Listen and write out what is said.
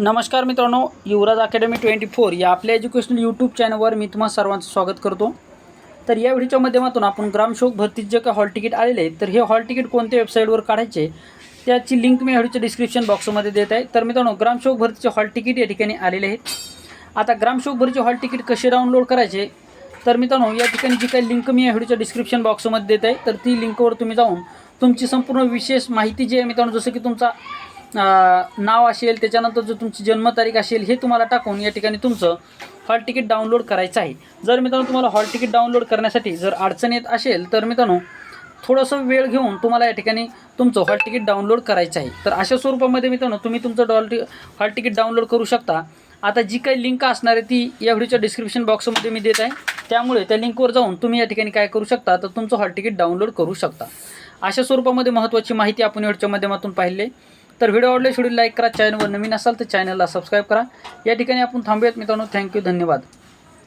नमस्कार मित्रांनो युवराज academy twenty four या आपल्या एज्युकेशनल यूट्यूब चॅनलवर मी तुम्हा सर्वांचं स्वागत करतो. तर या व्हिडिओच्या माध्यमातून आपण ग्रामशोक भरतीचे जे काही हॉल तिकीट आलेले आहे तर हे हॉल तिकीट कोणत्या वेबसाईटवर काढायचे त्याची लिंक मी व्हिडिओच्या डिस्क्रिप्शन बॉक्समध्ये देत आहे. तर मित्रांनो ग्रामशोक भरतीचे हॉल तिकीट या ठिकाणी आलेले आहेत. आता ग्रामशोक भरतीचे हॉल तिकीट कसे डाउनलोड करायचे तर मित्रांनो या ठिकाणी जी काही लिंक मी या व्हिडिओच्या डिस्क्रिप्शन बॉक्समध्ये देत आहे तर ती लिंकवर तुम्ही जाऊन तुमची संपूर्ण विशेष माहिती जी आहे मित्रांनो जसं की तुमचा नाव असेल त्याच्यानंतर जो तुमची जन्मतारीख असेल हे तुम्हाला टाकून या ठिकाणी तुमचं हॉल तिकीट डाउनलोड करायचं आहे. जर मित्रांनो तुम्हाला हॉल तिकीट डाउनलोड करण्यासाठी जर अडचण येत असेल तर मित्रांनो थोडंसं वेळ घेऊन तुम्हाला या ठिकाणी तुमचं हॉल तिकीट डाउनलोड करायचं आहे. तर अशा स्वरूपामध्ये मित्रांनो तुम्ही तुमचं डॉल हॉल तिकीट डाउनलोड करू शकता. आता जी काही लिंक असणार आहे ती या व्हिडिओच्या डिस्क्रिप्शन बॉक्समध्ये मी देत आहे. त्यामुळे त्या लिंकवर जाऊन तुम्ही या ठिकाणी काय करू शकता तर तुमचं हॉल तिकीट डाउनलोड करू शकता. अशा स्वरूपामध्ये महत्त्वाची माहिती आपण व्हिडिओच्या माध्यमातून पाहिली आहे. तर व्हिडिओ आवडले व्हिडिओ लाईक करा चॅनलवर नवीन असाल तर चॅनलला सबस्क्राईब करा. या ठिकाणी आपण थांबूयात मित्रांनो. थँक्यू धन्यवाद.